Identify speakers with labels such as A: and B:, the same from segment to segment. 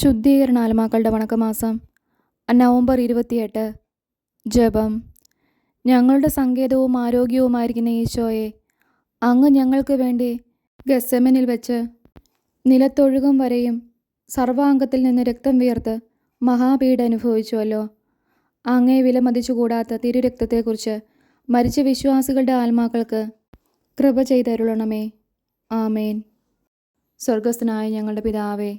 A: ശുദ്ധീകരണ ആത്മാക്കളുടെ വണക്കമാസം നവംബർ ഇരുപത്തിയെട്ട്. ജപം. ഞങ്ങളുടെ സങ്കേതവും ആരോഗ്യവുമായിരിക്കുന്ന ഈശോയെ അങ്ങ് ഞങ്ങൾക്ക് വേണ്ടി ഗസമനിൽ വെച്ച് നിലത്തൊഴുകും വരെയും സർവാംഗത്തിൽ നിന്ന് രക്തം വിയർത്ത് മഹാപീഡ അനുഭവിച്ചുവല്ലോ. അങ്ങേ വിലമതിച്ചുകൂടാത്ത തിരുരക്തത്തെക്കുറിച്ച് മരിച്ച വിശ്വാസികളുടെ ആത്മാക്കൾക്ക് കൃപ ചെയ്തരുളണമേ. ആമേൻ. സ്വർഗസ്ഥനായ ഞങ്ങളുടെ പിതാവേ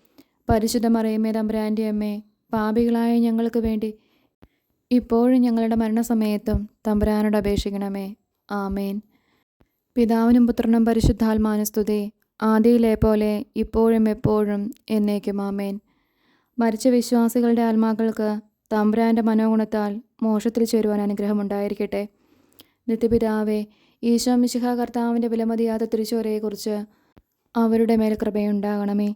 A: പരിശുദ്ധ മറിയമ്മേ തമ്പുരാന്റെ അമ്മേ പാപികളായ ഞങ്ങൾക്ക് വേണ്ടി ഇപ്പോഴും ഞങ്ങളുടെ മരണസമയത്തും തമ്പുരാനോട് അപേക്ഷിക്കണമേ. ആമേൻ. പിതാവിനും പുത്രനും പരിശുദ്ധാത്മാനും സ്തുതി. ആദിയിലെ പോലെ ഇപ്പോഴും എപ്പോഴും എന്നേക്കും ആമേൻ. മരിച്ച വിശ്വാസികളുടെ ആത്മാക്കൾക്ക് തമ്പുരാന്റെ മനോഗുണത്താൽ മോക്ഷത്തിൽ ചേരുവാൻ അനുഗ്രഹമുണ്ടായിരിക്കട്ടെ നിത്യപിതാവെ ഈശോ മിശിഹ കർത്താവിന്റെ വിലമതിയാത്ത തിരിച്ചോരയെക്കുറിച്ച് അവരുടെ മേൽ കൃപയുണ്ടാകണമേ.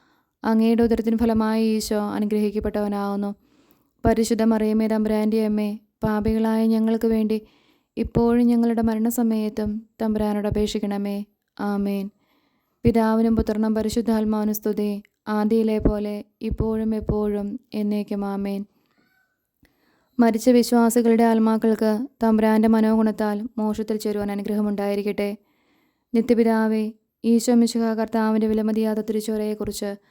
A: അങ്ങയുടെ ഉദരത്തിന് ഫലമായി ഈശോ അനുഗ്രഹിക്കപ്പെട്ടവനാവുന്നു. പരിശുദ്ധ മറിയമ്മേ തമ്പുരാന്റെ അമ്മേ പാപികളായ ഞങ്ങൾക്ക് വേണ്ടി ഇപ്പോഴും ഞങ്ങളുടെ മരണസമയത്തും തമ്പുരാനോട് അപേക്ഷിക്കണമേ. ആമേൻ. പിതാവിനും പുത്രനും പരിശുദ്ധാത്മാവിനും സ്തുതി. ആദിയിലെ പോലെ ഇപ്പോഴും എപ്പോഴും എന്നേക്കും ആമേൻ. മരിച്ച വിശ്വാസികളുടെ ആത്മാക്കൾക്ക് തമ്പുരാന്റെ മനോഗുണത്താൽ മോക്ഷത്തിൽ ചേരുവാൻ അനുഗ്രഹമുണ്ടായിരിക്കട്ടെ. നിത്യപിതാവേ ഈശോ മിശിഹ കർത്താവിന്റെ വിലമതിയാത്ത തിരിച്ചോരയെക്കുറിച്ച്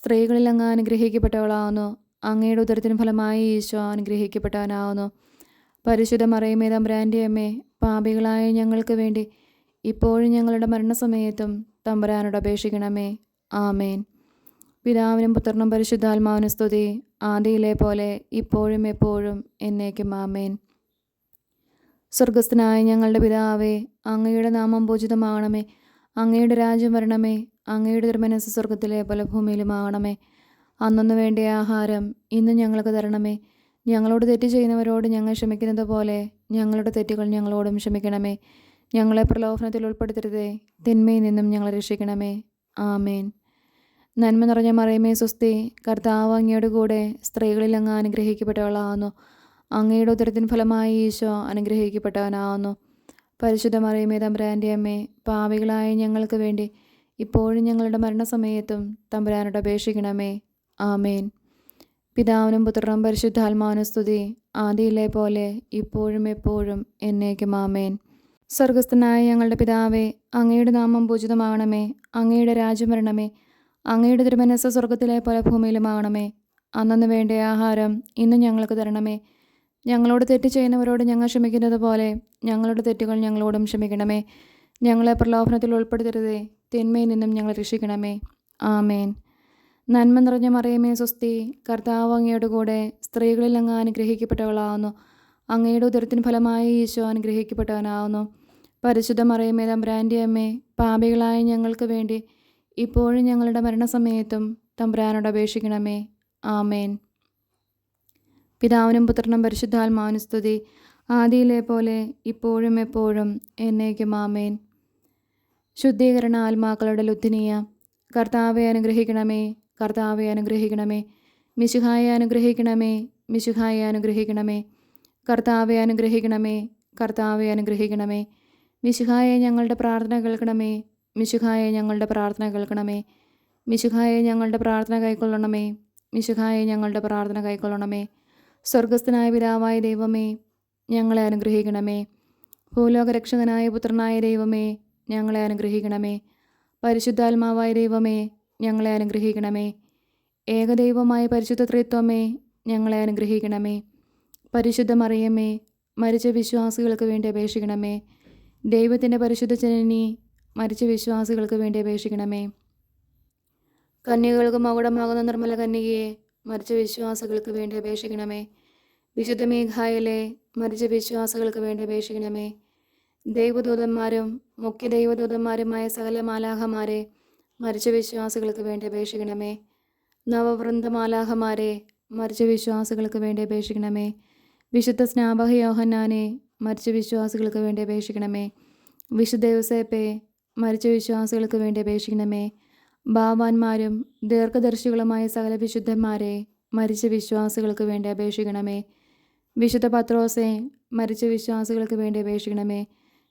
A: സ്ത്രീകളിൽ അങ്ങ് അനുഗ്രഹിക്കപ്പെട്ടവളാവുന്നു. അങ്ങയുടെ ഉദരത്തിന് ഫലമായി ഈശോ അനുഗ്രഹിക്കപ്പെട്ടവനാവുന്നു പരിശുദ്ധ മറിയമേ തമ്പുരാന്റെ അമ്മേ പാപികളായ ഞങ്ങൾക്ക് വേണ്ടി ഇപ്പോഴും ഞങ്ങളുടെ മരണസമയത്തും തമ്പുരാനോട് അപേക്ഷിക്കണമേ. ആമേൻ. പിതാവിനും പുത്രനും പരിശുദ്ധാത്മാവിനും സ്തുതി. ആദിയിലെ പോലെ ഇപ്പോഴും എപ്പോഴും എന്നേക്കും ആമേൻ. സ്വർഗസ്ഥനായ ഞങ്ങളുടെ പിതാവേ അങ്ങയുടെ നാമം പൂജിതമാകണമേ. അങ്ങയുടെ രാജ്യം വരണമേ. അങ്ങയുടെ തിരുമനസ് സ്വർഗത്തിലെ പോലെ ഭൂമിയിലുമാകണമേ അന്നു വേണ്ട ആഹാരം ഇന്ന് ഞങ്ങൾക്ക് തരണമേ. ഞങ്ങളോട് തെറ്റ് ചെയ്യുന്നവരോട് ഞങ്ങൾ ക്ഷമിക്കുന്നത് പോലെ ഞങ്ങളുടെ തെറ്റുകൾ ഞങ്ങളോടും ക്ഷമിക്കണമേ. ഞങ്ങളെ പ്രലോഭനത്തിൽ ഉൾപ്പെടുത്തരുതേ. തിന്മയിൽ നിന്നും ഞങ്ങളെ രക്ഷിക്കണമേ. ആമേൻ. നന്മ നിറഞ്ഞ മറിയമേ സുസ്തി കർത്താവ് അങ്ങയുടെ കൂടെ സ്ത്രീകളിൽ അങ്ങ് അനുഗ്രഹിക്കപ്പെട്ടവളാവുന്നു അങ്ങയുടെ ഉദരത്തിന് ഫലമായി ഈശോ അനുഗ്രഹിക്കപ്പെട്ടവനാവുന്നു പരിശുദ്ധ മറിയമേ തമ്പുരാന്റെ അമ്മേ പാവികളായ ഞങ്ങൾക്ക് വേണ്ടി ഇപ്പോഴും ഞങ്ങളുടെ മരണസമയത്തും തമ്പുരാനോട് അപേക്ഷിക്കണമേ. ആമേൻ. പിതാവിനും പുത്രനും പരിശുദ്ധാത്മാവിനും സ്തുതി. ആദിയിലെ പോലെ ഇപ്പോഴും എപ്പോഴും എന്നേക്കും ആമേൻ. സ്വർഗസ്ഥനായ ഞങ്ങളുടെ പിതാവേ അങ്ങയുടെ നാമം പൂജിതമാകണമേ. അങ്ങയുടെ രാജ്യം വരണമേ. അങ്ങയുടെ തിരുമനസ് സ്വർഗത്തിലെ പോലെ ഭൂമിയിലുമാകണമേ അന്നു വേണ്ട ആഹാരം ഇന്നും ഞങ്ങൾക്ക് തരണമേ. ഞങ്ങളോട് തെറ്റ് ചെയ്യുന്നവരോട് ഞങ്ങൾ ക്ഷമിക്കുന്നത് പോലെ ഞങ്ങളുടെ തെറ്റുകൾ ഞങ്ങളോടും ക്ഷമിക്കണമേ. ഞങ്ങളെ പ്രലോഭനത്തിൽ ഉൾപ്പെടുത്തരുതേ. തിന്മയിൽ നിന്നും ഞങ്ങളെ രക്ഷിക്കണമേ. ആമേൻ. നന്മ നിറഞ്ഞ മറിയമേ സ്വസ്തി കർത്താവ് അങ്ങയുടെ കൂടെ സ്ത്രീകളിൽ അങ്ങ് അനുഗ്രഹിക്കപ്പെട്ടവളാവുന്നു. അങ്ങയുടെ ഉദരത്തിന് ഫലമായി ഈശോ അനുഗ്രഹിക്കപ്പെട്ടവനാവുന്നു. പരിശുദ്ധ മറിയമേ തമ്പ്രാന്റെ അമ്മേ പാപികളായ ഞങ്ങൾക്ക് വേണ്ടി ഇപ്പോഴും ഞങ്ങളുടെ മരണസമയത്തും തമ്പ്രാനോട് അപേക്ഷിക്കണമേ. ആമേൻ. പിതാവിനും പുത്രനും പരിശുദ്ധാത്മാവിനും സ്തുതി. ആദിയിലെ പോലെ ഇപ്പോഴും എപ്പോഴും എന്നേക്കും ആമേൻ. ശുദ്ധീകരണ ആത്മാക്കളുടെ ലുത്തിനിയ. കർത്താവെ അനുഗ്രഹിക്കണമേ കർത്താവെ അനുഗ്രഹിക്കണമേ മിശുഹായെ അനുഗ്രഹിക്കണമേ മിശുഹായെ അനുഗ്രഹിക്കണമേ കർത്താവെ അനുഗ്രഹിക്കണമേ കർത്താവെ അനുഗ്രഹിക്കണമേ മിശുഹായെ ഞങ്ങളുടെ പ്രാർത്ഥന കേൾക്കണമേ മിശുഹായെ ഞങ്ങളുടെ പ്രാർത്ഥന കേൾക്കണമേ മിശുഹായെ ഞങ്ങളുടെ പ്രാർത്ഥന കൈക്കൊള്ളണമേ മിശുഹായെ ഞങ്ങളുടെ പ്രാർത്ഥന കൈക്കൊള്ളണമേ. സ്വർഗസ്ഥനായ പിതാവായ ദൈവമേ ഞങ്ങളെ അനുഗ്രഹിക്കണമേ. ഭൂലോകരക്ഷകനായ പുത്രനായ ദൈവമേ ഞങ്ങളെ അനുഗ്രഹിക്കണമേ. പരിശുദ്ധാത്മാവായ ദൈവമേ ഞങ്ങളെ അനുഗ്രഹിക്കണമേ. ഏകദൈവമായ പരിശുദ്ധ ത്രിത്വമേ ഞങ്ങളെ അനുഗ്രഹിക്കണമേ. പരിശുദ്ധമറിയമേ മരിച്ച വിശ്വാസികൾക്ക് വേണ്ടി അപേക്ഷിക്കണമേ. ദൈവത്തിന്റെ പരിശുദ്ധ ജനനി മരിച്ച വിശ്വാസികൾക്ക് വേണ്ടി അപേക്ഷിക്കണമേ. കന്യകൾക്ക് മകുടമാകുന്ന നിർമ്മല കന്യകയെ മരിച്ച വിശ്വാസികൾക്ക് വേണ്ടി അപേക്ഷിക്കണമേ. വിശുദ്ധ മേഘായലെ മരിച്ച വിശ്വാസികൾക്ക് വേണ്ടി അപേക്ഷിക്കണമേ. ദൈവദൂതന്മാരും മുഖ്യ ദൈവദൂതന്മാരുമായ സകല മാലാഹമാരെ മരിച്ച വിശ്വാസികൾക്ക് വേണ്ടി അപേക്ഷിക്കണമേ. നവവൃന്ദ മാലാഹമാരെ മരിച്ച വിശ്വാസികൾക്ക് വേണ്ടി അപേക്ഷിക്കണമേ. വിശുദ്ധ സ്നാപക യോഹന്നാനെ മരിച്ച വിശ്വാസികൾക്ക് വേണ്ടി അപേക്ഷിക്കണമേ. വിശുദ്ധ യുസേപ്പെ മരിച്ച വിശ്വാസികൾക്ക് വേണ്ടി അപേക്ഷിക്കണമേ. ബാവാന്മാരും ദീർഘദർശികളുമായ സകല വിശുദ്ധന്മാരെ മരിച്ച വിശ്വാസികൾക്ക് വേണ്ടി അപേക്ഷിക്കണമേ. വിശുദ്ധ പത്രോസെ മരിച്ച വിശ്വാസികൾക്ക് വേണ്ടി അപേക്ഷിക്കണമേ.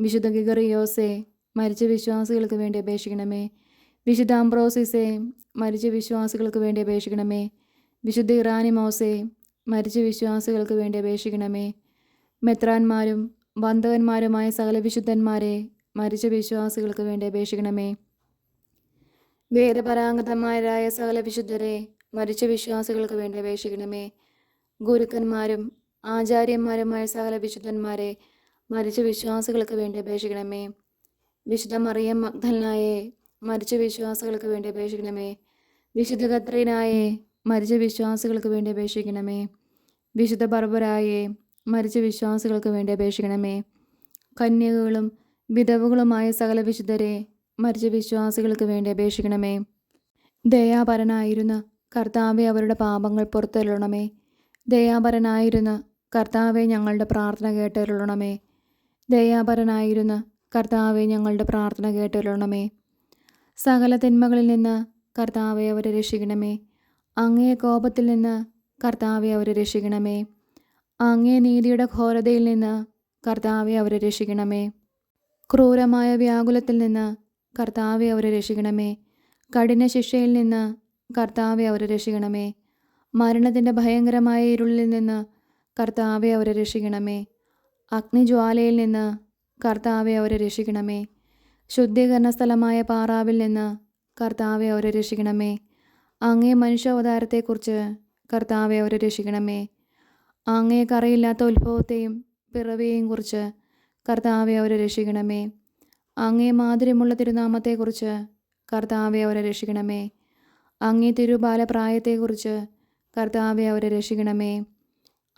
A: വിശുദ്ധ ഗിഗറിയോസെ മരിച്ച വിശ്വാസികൾക്ക് വേണ്ടി അപേക്ഷിക്കണമേ. വിശുദ്ധ അംബ്രോസിസെ മരിച്ച വിശ്വാസികൾക്ക് വേണ്ടി അപേക്ഷിക്കണമേ. വിശുദ്ധ ഇറാനിമോസെ മരിച്ച വിശ്വാസികൾക്ക് വേണ്ടി അപേക്ഷിക്കണമേ. മെത്രാന്മാരും വന്ദകന്മാരുമായ സകല വിശുദ്ധന്മാരെ മരിച്ച വിശ്വാസികൾക്ക് വേണ്ടി അപേക്ഷിക്കണമേ. വേദപരാംഗതന്മാരായ സകല വിശുദ്ധരെ മരിച്ച വിശ്വാസികൾക്ക് വേണ്ടി അപേക്ഷിക്കണമേ. ഗുരുക്കന്മാരും ആചാര്യന്മാരുമായ സകല വിശുദ്ധന്മാരെ മരിച്ച വിശ്വാസികൾക്ക് വേണ്ടി അപേക്ഷിക്കണമേ. വിശുദ്ധ മറിയം മഗ്ദലനായെ മരിച്ച വിശ്വാസികൾക്ക് വേണ്ടി അപേക്ഷിക്കണമേ. വിശുദ്ധ കത്രീനായെ മരിച്ച വിശ്വാസികൾക്ക് വേണ്ടി അപേക്ഷിക്കണമേ. വിശുദ്ധ ബർബരായെ മരിച്ച വിശ്വാസികൾക്ക് വേണ്ടി അപേക്ഷിക്കണമേ. കന്യകകളും വിധവുകളുമായ സകല വിശുദ്ധരെ മരിച്ച വിശ്വാസികൾക്ക് വേണ്ടി അപേക്ഷിക്കണമേ. ദയാപരനായിരുന്ന കർത്താവെ അവരുടെ പാപങ്ങൾ പുറത്തരുളണമേ ദയാപരനായിരുന്ന കർത്താവെ ഞങ്ങളുടെ പ്രാർത്ഥന കേട്ടരുളണമേ. ദയാപരനായിരുന്ന കർത്താവെ ഞങ്ങളുടെ പ്രാർത്ഥന കേട്ടുകൊള്ളണമേ സകല തിന്മകളിൽ നിന്ന് കർത്താവെ അവരെ രക്ഷിക്കണമേ. അങ്ങേ കോപത്തിൽ നിന്ന് കർത്താവെ അവരെ രക്ഷിക്കണമേ. അങ്ങേ നീതിയുടെ ഘോരതയിൽ നിന്ന് കർത്താവെ അവരെ രക്ഷിക്കണമേ. ക്രൂരമായ വ്യാകുലത്തിൽ നിന്ന് കർത്താവെ അവരെ രക്ഷിക്കണമേ. കഠിന ശിക്ഷയിൽ നിന്ന് കർത്താവെ അവരെ രക്ഷിക്കണമേ. മരണത്തിന്റെ ഭയങ്കരമായ ഇരുളിൽ നിന്ന് കർത്താവെ അവരെ രക്ഷിക്കണമേ. അഗ്നിജ്വാലയിൽ നിന്ന് കർത്താവെ അവരെ രക്ഷിക്കണമേ. ശുദ്ധീകരണ സ്ഥലമായ പാറാവിൽ നിന്ന് കർത്താവെ അവരെ രക്ഷിക്കണമേ. അങ്ങേ മനുഷ്യാവതാരത്തെക്കുറിച്ച് കർത്താവെ അവരെ രക്ഷിക്കണമേ. അങ്ങേ കറയില്ലാത്ത ഉത്ഭവത്തെയും പിറവിയെയും കുറിച്ച് കർത്താവെ അവരെ രക്ഷിക്കണമേ. അങ്ങേ മാധുര്യമുള്ള തിരുനാമത്തെക്കുറിച്ച് കർത്താവെ അവരെ രക്ഷിക്കണമേ. അങ്ങേ തിരുബാലപ്രായത്തെക്കുറിച്ച് കർത്താവെ അവരെ രക്ഷിക്കണമേ.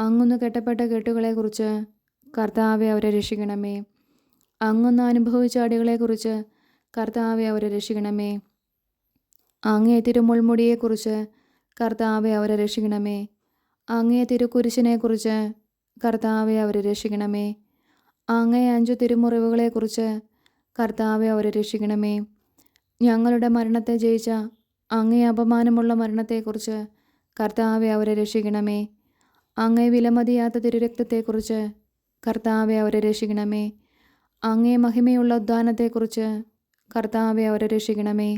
A: അങ്ങൊന്ന് കെട്ടപ്പെട്ട കെട്ടുകളെക്കുറിച്ച് കർത്താവെ അവരെ രക്ഷിക്കണമേ. അങ്ങൊന്ന് അനുഭവിച്ച അടികളെക്കുറിച്ച് കർത്താവെ അവരെ രക്ഷിക്കണമേ. അങ്ങേ തിരുമുൾമുടിയെക്കുറിച്ച് കർത്താവെ അവരെ രക്ഷിക്കണമേ. അങ്ങേ തിരുക്കുരിശിനെക്കുറിച്ച് കർത്താവെ അവരെ രക്ഷിക്കണമേ. അങ്ങേ അഞ്ചു തിരുമുറിവുകളെക്കുറിച്ച് കർത്താവെ അവരെ രക്ഷിക്കണമേ. ഞങ്ങളുടെ മരണത്തെ ജയിച്ച അങ്ങേ അപമാനമുള്ള മരണത്തെക്കുറിച്ച് കർത്താവെ അവരെ രക്ഷിക്കണമേ. അങ്ങേ വിലമതിയാത്ത തിരുരക്തത്തെക്കുറിച്ച് കർത്താവെ അവരെ രക്ഷിക്കണമേ. അങ്ങേ മഹിമയുള്ള ഉദ്ധാനത്തെക്കുറിച്ച് കർത്താവെ അവരെ രക്ഷിക്കണമേ.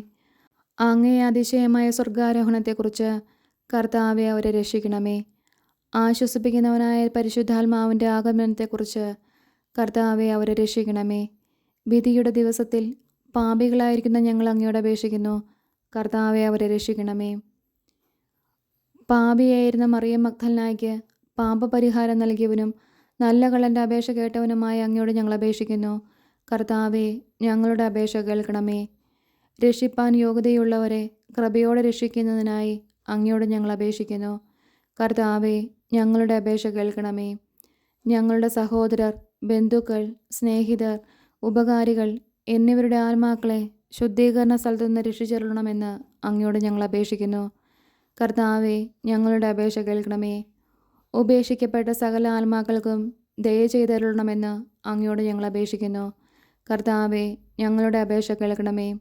A: അങ്ങേ അതിശയമായ സ്വർഗാരോഹണത്തെക്കുറിച്ച് കർത്താവെ അവരെ രക്ഷിക്കണമേ. ആശ്വസിപ്പിക്കുന്നവനായ പരിശുദ്ധാത്മാവിന്റെ ആഗമനത്തെക്കുറിച്ച് കർത്താവെ അവരെ രക്ഷിക്കണമേ. വിധിയുടെ ദിവസത്തിൽ പാപികളായിരിക്കുന്ന ഞങ്ങൾ അങ്ങയോട് അപേക്ഷിക്കുന്നു. കർത്താവെ അവരെ രക്ഷിക്കണമേ. പാപിയായിരുന്ന മറിയം മക്തൽനായ്ക്ക് പാപപരിഹാരം നൽകിയവനും നല്ല കള്ളന്റെ അപേക്ഷ കേട്ടവനുമായി അങ്ങയോട് ഞങ്ങൾ അപേക്ഷിക്കുന്നു. കർത്താവെ ഞങ്ങളുടെ അപേക്ഷ കേൾക്കണമേ. രക്ഷിപ്പാൻ യോഗ്യതയുള്ളവരെ കൃപയോടെ രക്ഷിക്കുന്നതിനായി അങ്ങയോട് ഞങ്ങൾ അപേക്ഷിക്കുന്നു. കർത്താവെ ഞങ്ങളുടെ അപേക്ഷ കേൾക്കണമേ. ഞങ്ങളുടെ സഹോദരർ ബന്ധുക്കൾ സ്നേഹിതർ ഉപകാരികൾ എന്നിവരുടെ ആത്മാക്കളെ ശുദ്ധീകരണ സ്ഥലത്തു നിന്ന് രക്ഷിച്ചെല്ലണമെന്ന് അങ്ങയോട് ഞങ്ങൾ അപേക്ഷിക്കുന്നു. കർത്താവെ ഞങ്ങളുടെ അപേക്ഷ കേൾക്കണമേ. ഉപേക്ഷിക്കപ്പെട്ട സകല ആത്മാക്കൾക്കും ദയ ചെയ്തരുളണമെന്ന് അങ്ങയോട് ഞങ്ങൾ അപേക്ഷിക്കുന്നു. കർത്താവെ ഞങ്ങളുടെ അപേക്ഷ കേൾക്കണമേ.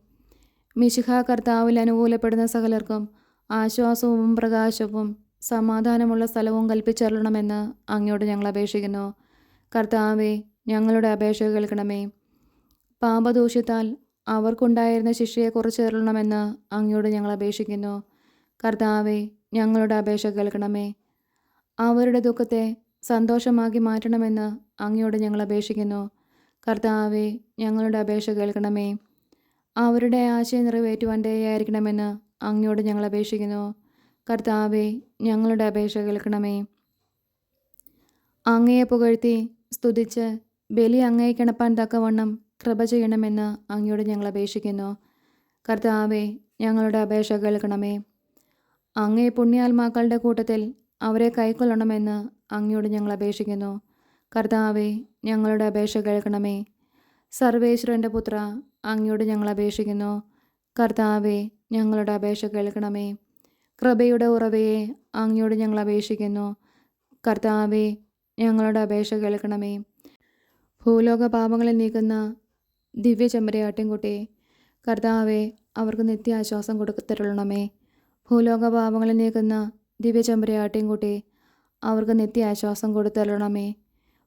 A: മിശിഹ കർത്താവിൽ അനുകൂലപ്പെടുന്ന സകലർക്കും ആശ്വാസവും പ്രകാശവും സമാധാനമുള്ള സ്ഥലവും കൽപ്പിച്ചരുളണമെന്ന് അങ്ങയോട് ഞങ്ങൾ അപേക്ഷിക്കുന്നു. കർത്താവെ ഞങ്ങളുടെ അപേക്ഷ കേൾക്കണമേ. പാപദൂഷ്യത്താൽ അവർക്കുണ്ടായിരുന്ന ശിക്ഷയെ കുറിച്ചരുളണമെന്ന് അങ്ങയോട് ഞങ്ങൾ അപേക്ഷിക്കുന്നു. കർത്താവെ ഞങ്ങളുടെ അപേക്ഷ കേൾക്കണമേ. അവരുടെ ദുഃഖത്തെ സന്തോഷമാക്കി മാറ്റണമെന്ന് അങ്ങയോട് ഞങ്ങൾ അപേക്ഷിക്കുന്നു. കർത്താവെ ഞങ്ങളുടെ അപേക്ഷ കേൾക്കണമേ. അവരുടെ ആശയം നിറവേറ്റുവാൻ ദയായിരിക്കണമെന്ന് അങ്ങയോട് ഞങ്ങൾ അപേക്ഷിക്കുന്നു. കർത്താവെ ഞങ്ങളുടെ അപേക്ഷ കേൾക്കണമേ. അങ്ങയെ പുകഴ്ത്തി സ്തുതിച്ച് ബലി അങ്ങയെ കിണപ്പാൻ തക്കവണ്ണം കൃപ ചെയ്യണമെന്ന് അങ്ങയോട് ഞങ്ങൾ അപേക്ഷിക്കുന്നു. കർത്താവെ ഞങ്ങളുടെ അപേക്ഷ കേൾക്കണമേ. അങ്ങേ പുണ്യാത്മാക്കളുടെ കൂട്ടത്തിൽ അവരെ കൈക്കൊള്ളണമെന്ന് അങ്ങയോട് ഞങ്ങൾ അപേക്ഷിക്കുന്നു. കർത്താവെ ഞങ്ങളുടെ അപേക്ഷ കേൾക്കണമേ. സർവേശ്വരന്റെ പുത്ര അങ്ങയോട് ഞങ്ങൾ അപേക്ഷിക്കുന്നു. കർത്താവെ ഞങ്ങളുടെ അപേക്ഷ കേൾക്കണമേ. കൃപയുടെ ഉറവയെ അങ്ങയോട് ഞങ്ങൾ അപേക്ഷിക്കുന്നു. കർത്താവെ ഞങ്ങളുടെ അപേക്ഷ കേൾക്കണമേ. ഭൂലോക പാപങ്ങളെ നീക്കുന്ന ദിവ്യ ചെമ്പരയാട്ടിൻകുട്ടി കർത്താവെ അവർക്ക് നിത്യാശ്വാസം കൊടുത്തരുളണമേ ഭൂലോക പാപങ്ങളെ നീക്കുന്ന ദിവ്യ അവർക്ക് അവർക്ക് നിത്യാശ്വാസം കൊടുത്തരണമേ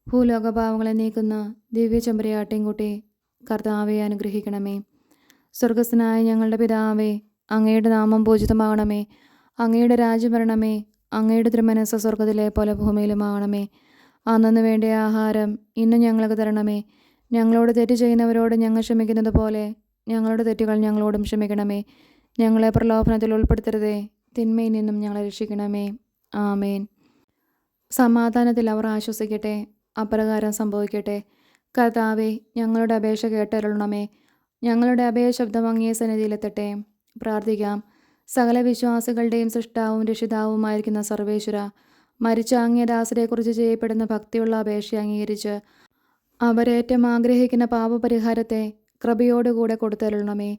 A: ഭൂലോക പാപങ്ങളെ നീക്കുന്ന ദിവ്യ ചെമ്പരയാട്ടിൻകുട്ടി കർത്താവെ അനുഗ്രഹിക്കണമേ. സ്വർഗസ്ഥനായ ഞങ്ങളുടെ പിതാവേ അങ്ങയുടെ നാമം പൂജിതമാകണമേ. അങ്ങയുടെ രാജ്യം വരണമേ. അങ്ങയുടെ തിരുമനസ് സ്വർഗത്തിലെ പോലെ ഭൂമിയിലുമാകണമേ അന്നു വേണ്ട ആഹാരം ഇന്ന് ഞങ്ങൾക്ക് തരണമേ. ഞങ്ങളോട് തെറ്റ് ചെയ്യുന്നവരോട് ഞങ്ങൾ ക്ഷമിക്കുന്നത് പോലെ ഞങ്ങളുടെ തെറ്റുകൾ ഞങ്ങളോടും ക്ഷമിക്കണമേ. ഞങ്ങളെ പ്രലോഭനത്തിൽ ഉൾപ്പെടുത്തരുതേ. തിന്മയിൽ നിന്നും ഞങ്ങളെ രക്ഷിക്കണമേ. ആമേൻ. സമാധാനത്തിൽ അവർ ആശ്വസിക്കട്ടെ. അപ്രകാരം സംഭവിക്കട്ടെ. കർത്താവെ ഞങ്ങളുടെ അപേക്ഷ കേട്ടരുളണമേ. ഞങ്ങളുടെ അഭയ ശബ്ദം അങ്ങേ സന്നിധിയിലെത്തട്ടെ. പ്രാർത്ഥിക്കാം. സകല വിശ്വാസികളുടെയും സൃഷ്ടാവും രക്ഷിതാവുമായിരിക്കുന്ന സർവേശ്വര മരിച്ച അങ്ങേദാസരെക്കുറിച്ച് ചെയ്യപ്പെടുന്ന ഭക്തിയുള്ള അപേക്ഷ അംഗീകരിച്ച് അവരേറ്റം ആഗ്രഹിക്കുന്ന പാപപരിഹാരത്തെ കൃപയോടുകൂടെ കൊടുത്തരുളണമേ.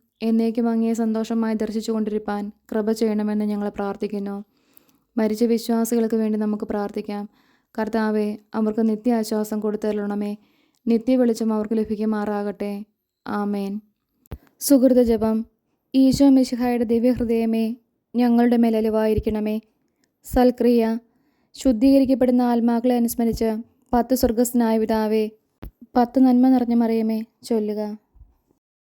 A: എന്നേക്കും അങ്ങേ സന്തോഷമായി ദർശിച്ചു കൊണ്ടിരിപ്പാൻ കൃപ ചെയ്യണമെന്ന് ഞങ്ങൾ പ്രാർത്ഥിക്കുന്നു. മരിച്ച വിശ്വാസികൾക്ക് വേണ്ടി നമുക്ക് പ്രാർത്ഥിക്കാം. കർത്താവെ അവർക്ക് നിത്യ ആശ്വാസം കൊടുത്തരണമേ നിത്യ വെളിച്ചം അവർക്ക് ലഭിക്കുമാറാകട്ടെ. ആമേൻ. സുഹൃത ജപം. ഈശോ മിശിഹായുടെ ദിവ്യഹൃദയമേ ഞങ്ങളുടെ മേലലുവായിരിക്കണമേ സൽക്രിയ. ശുദ്ധീകരിക്കപ്പെടുന്ന ആത്മാക്കളെ അനുസ്മരിച്ച് പത്ത് സ്വർഗസ്നായ പിതാവേ പത്ത് നന്മ നിറഞ്ഞ മറിയമേ ചൊല്ലുക.